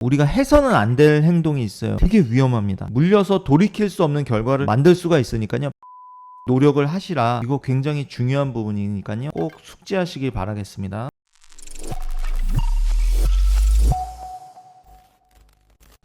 우리가 해서는 안 될 행동이 있어요. 되게 위험합니다. 물려서 돌이킬 수 없는 결과를 만들 수가 있으니까요. 노력을 하시라. 이거 굉장히 중요한 부분이니까요. 꼭 숙지하시길 바라겠습니다.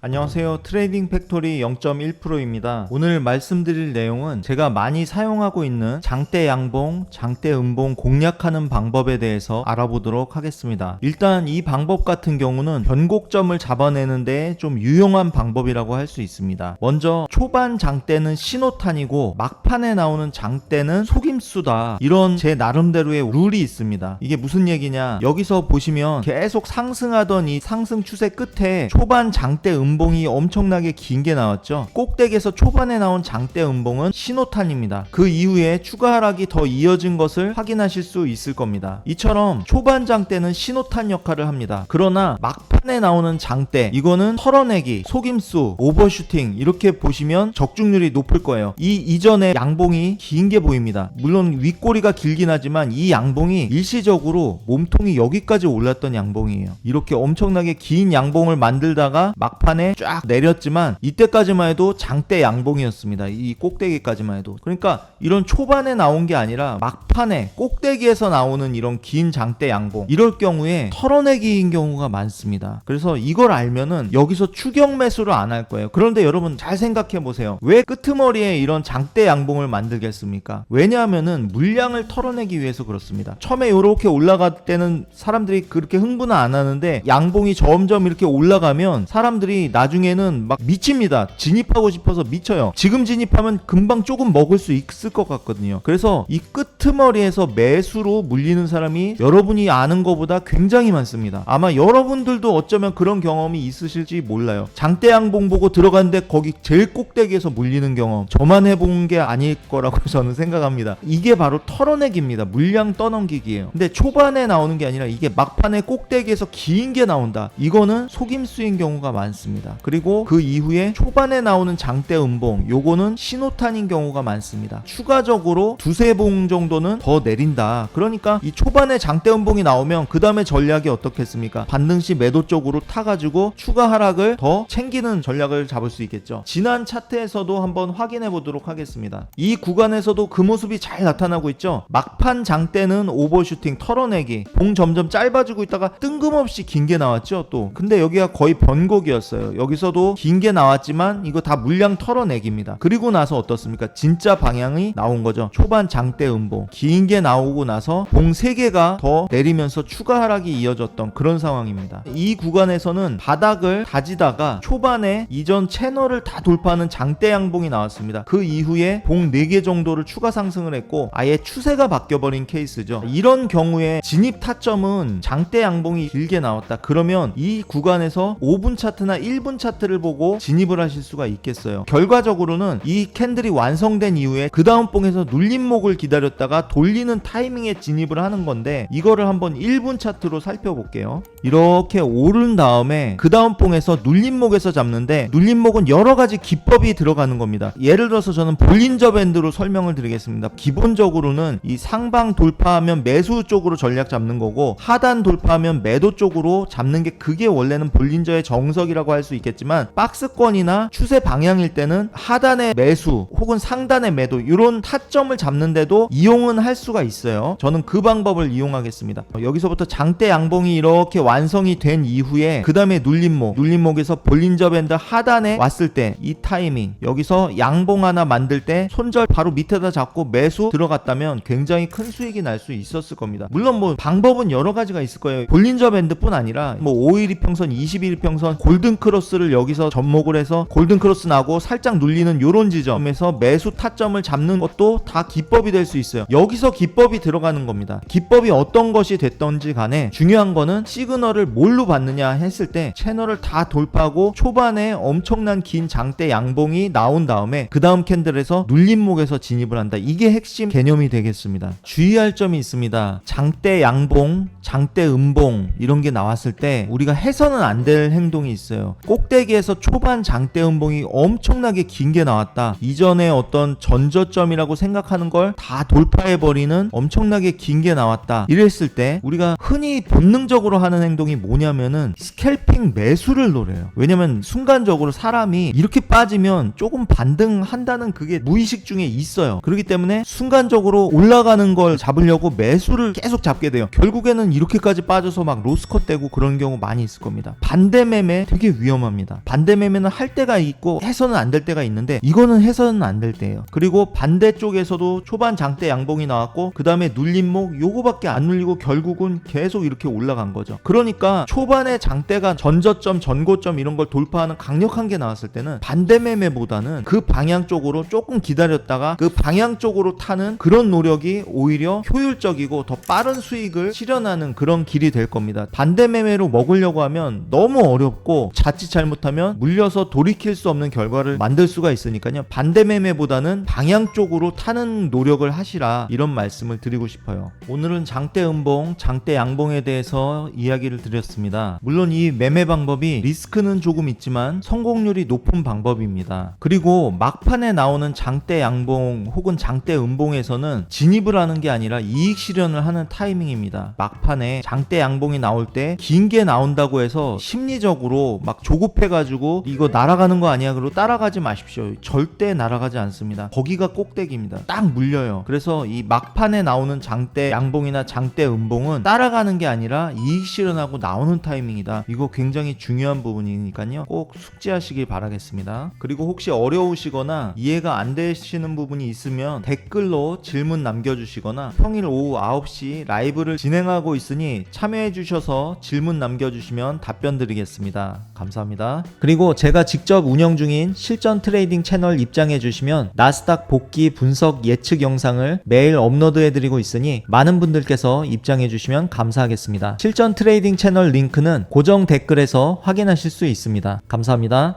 안녕하세요. 트레이딩 팩토리 0.1%입니다. 오늘 말씀드릴 내용은 제가 많이 사용하고 있는 장대 양봉, 장대 음봉 공략하는 방법에 대해서 알아보도록 하겠습니다. 일단 이 방법 같은 경우는 변곡점을 잡아내는데 좀 유용한 방법이라고 할 수 있습니다. 먼저 초반 장대는 신호탄이고 막판에 나오는 장대는 속임수다. 이런 제 나름대로의 룰이 있습니다. 이게 무슨 얘기냐? 여기서 보시면 계속 상승하던 이 상승 추세 끝에 초반 장대 음봉 이 엄청나게 긴 게 나왔죠. 꼭대기에서 초반에 나온 장대 음봉은 신호탄입니다. 그 이후에 추가 하락이 더 이어진 것을 확인하실 수 있을 겁니다. 이처럼 초반 장대는 신호탄 역할을 합니다. 그러나 막판에 나오는 장대 이거는 털어내기, 속임수, 오버슈팅 이렇게 보시면 적중률이 높을 거예요. 이 이전에 양봉이 긴 게 보입니다. 물론 윗꼬리가 길긴 하지만 이 양봉이 일시적으로 몸통이 여기까지 올랐던 양봉이에요. 이렇게 엄청나게 긴 양봉을 만들다가 막판에 쫙 내렸지만 이때까지만 해도 장대 양봉이었습니다. 이 꼭대기까지만 해도. 그러니까 이런 초반에 나온 게 아니라 막판에 꼭대기에서 나오는 이런 긴 장대 양봉 이럴 경우에 털어내기인 경우가 많습니다. 그래서 이걸 알면은 여기서 추격 매수를 안 할 거예요. 그런데 여러분 잘 생각해 보세요. 왜 끄트머리에 이런 장대 양봉을 만들겠습니까? 왜냐하면은 물량을 털어내기 위해서 그렇습니다. 처음에 이렇게 올라갈 때는 사람들이 그렇게 흥분은 안 하는데 양봉이 점점 이렇게 올라가면 사람들이 나중에는 막 미칩니다. 진입하고 싶어서 미쳐요. 지금 진입하면 금방 조금 먹을 수 있을 것 같거든요. 그래서 이 끄트머리에서 매수로 물리는 사람이 여러분이 아는 것보다 굉장히 많습니다. 아마 여러분들도 어쩌면 그런 경험이 있으실지 몰라요. 장대 양봉 보고 들어갔는데 거기 제일 꼭대기에서 물리는 경험 저만 해본 게 아닐 거라고 저는 생각합니다. 이게 바로 털어내기입니다. 물량 떠넘기기예요. 근데 초반에 나오는 게 아니라 이게 막판에 꼭대기에서 긴 게 나온다. 이거는 속임수인 경우가 많습니다. 그리고 그 이후에 초반에 나오는 장대 음봉 요거는 신호탄인 경우가 많습니다. 추가적으로 두세 봉 정도는 더 내린다. 그러니까 이 초반에 장대 음봉이 나오면 그 다음에 전략이 어떻겠습니까? 반등시 매도 쪽으로 타가지고 추가 하락을 더 챙기는 전략을 잡을 수 있겠죠. 지난 차트에서도 한번 확인해 보도록 하겠습니다. 이 구간에서도 그 모습이 잘 나타나고 있죠. 막판 장대는 오버슈팅 털어내기 봉 점점 짧아지고 있다가 뜬금없이 긴 게 나왔죠 또 근데 여기가 거의 변곡이었어요 여기서도 긴 게 나왔지만 이거 다 물량 털어내기입니다. 그리고 나서 어떻습니까? 진짜 방향이 나온 거죠. 초반 장대 음봉 긴 게 나오고 나서 봉 3개가 더 내리면서 추가 하락이 이어졌던 그런 상황입니다. 이 구간에서는 바닥을 다지다가 초반에 이전 채널을 다 돌파하는 장대 양봉이 나왔습니다. 그 이후에 봉 4개 정도를 추가 상승을 했고 아예 추세가 바뀌어버린 케이스죠. 이런 경우에 진입 타점은 장대 양봉이 길게 나왔다. 그러면 이 구간에서 5분 차트나 1분 차트를 보고 진입을 하실 수가 있겠어요. 결과적으로는 이 캔들이 완성된 이후에 그 다음 봉에서 눌림목을 기다렸다가 돌리는 타이밍에 진입을 하는 건데 이거를 한번 1분 차트로 살펴볼게요. 이렇게 오른 다음에 그 다음 봉에서 눌림목에서 잡는데 눌림목은 여러 가지 기법이 들어가는 겁니다. 예를 들어서 저는 볼린저 밴드로 설명을 드리겠습니다. 기본적으로는 이 상방 돌파하면 매수 쪽으로 전략 잡는 거고 하단 돌파하면 매도 쪽으로 잡는 게 그게 원래는 볼린저의 정석이라고 할수 있겠지만 박스권이나 추세 방향일 때는 하단의 매수 혹은 상단의 매도 이런 타점을 잡는데도 이용은 할 수가 있어요. 저는 그 방법을 이용하겠습니다. 여기서부터 장대 양봉이 이렇게 완성이 된 이후에 그 다음에 눌림목 눌림목에서 볼린저 밴드 하단에 왔을 때 이 타이밍 여기서 양봉 하나 만들 때 손절 바로 밑에다 잡고 매수 들어갔다면 굉장히 큰 수익이 날 수 있었을 겁니다. 물론 뭐 방법은 여러 가지가 있을 거예요. 볼린저 밴드뿐 아니라 뭐 5일 이평선, 21일 평선, 골든 크로 스를 여기서 접목을 해서 골든 크로스 나고 살짝 눌리는 요런 지점에서 매수 타점을 잡는 것도 다 기법이 될 수 있어요. 여기서 기법이 들어가는 겁니다. 기법이 어떤 것이 됐던지 간에 중요한 거는 시그널을 뭘로 받느냐 했을 때 채널을 다 돌파하고 초반에 엄청난 긴 장대 양봉이 나온 다음에 그 다음 캔들에서 눌림목에서 진입을 한다. 이게 핵심 개념이 되겠습니다. 주의할 점이 있습니다. 장대 양봉, 장대 음봉 이런 게 나왔을 때 우리가 해서는 안 될 행동이 있어요. 꼭대기에서 초반 장대 음봉이 엄청나게 긴 게 나왔다. 이전에 어떤 전저점이라고 생각하는 걸 다 돌파해 버리는 엄청나게 긴 게 나왔다. 이랬을 때 우리가 흔히 본능적으로 하는 행동이 뭐냐면은 스캘핑 매수를 노려요. 왜냐면 순간적으로 사람이 이렇게 빠지면 조금 반등한다는 그게 무의식 중에 있어요. 그렇기 때문에 순간적으로 올라가는 걸 잡으려고 매수를 계속 잡게 돼요. 결국에는 이렇게까지 빠져서 막 로스컷 되고 그런 경우 많이 있을 겁니다. 반대 매매 되게 위험 합니다. 반대 매매는 할 때가 있고 해서는 안 될 때가 있는데 이거는 해서는 안 될 때예요. 그리고 반대쪽에서도 초반 장대 양봉이 나왔고 그 다음에 눌림목 요거밖에 안 눌리고 결국은 계속 이렇게 올라간 거죠. 그러니까 초반에 장대가 전저점, 전고점 이런 걸 돌파하는 강력한 게 나왔을 때는 반대 매매보다는 그 방향 쪽으로 조금 기다렸다가 그 방향 쪽으로 타는 그런 노력이 오히려 효율적이고 더 빠른 수익을 실현하는 그런 길이 될 겁니다. 반대 매매로 먹으려고 하면 너무 어렵고 자칫 잘못하면 물려서 돌이킬 수 없는 결과를 만들 수가 있으니까요. 반대 매매보다는 방향 쪽으로 타는 노력을 하시라 이런 말씀을 드리고 싶어요. 오늘은 장대 음봉, 장대 양봉에 대해서 이야기를 드렸습니다. 물론 이 매매 방법이 리스크는 조금 있지만 성공률이 높은 방법입니다. 그리고 막판에 나오는 장대 양봉 혹은 장대 음봉에서는 진입을 하는 게 아니라 이익 실현을 하는 타이밍입니다. 막판에 장대 양봉이 나올 때 긴 게 나온다고 해서 심리적으로 막 조급해가지고 이거 날아가는 거 아니야 그러고 따라가지 마십시오. 절대 날아가지 않습니다. 거기가 꼭대기입니다. 딱 물려요. 그래서 이 막판에 나오는 장대 양봉이나 장대 음봉은 따라가는 게 아니라 이익 실현하고 나오는 타이밍이다. 이거 굉장히 중요한 부분이니까요. 꼭 숙지하시길 바라겠습니다. 그리고 혹시 어려우시거나 이해가 안 되시는 부분이 있으면 댓글로 질문 남겨주시거나 평일 오후 9시 라이브를 진행하고 있으니 참여해 주셔서 질문 남겨주시면 답변 드리겠습니다. 감사합니다. 그리고 제가 직접 운영 중인 실전 트레이딩 채널 입장해 주시면 나스닥 복귀 분석 예측 영상을 매일 업로드해 드리고 있으니 많은 분들께서 입장해 주시면 감사하겠습니다. 실전 트레이딩 채널 링크는 고정 댓글에서 확인하실 수 있습니다. 감사합니다.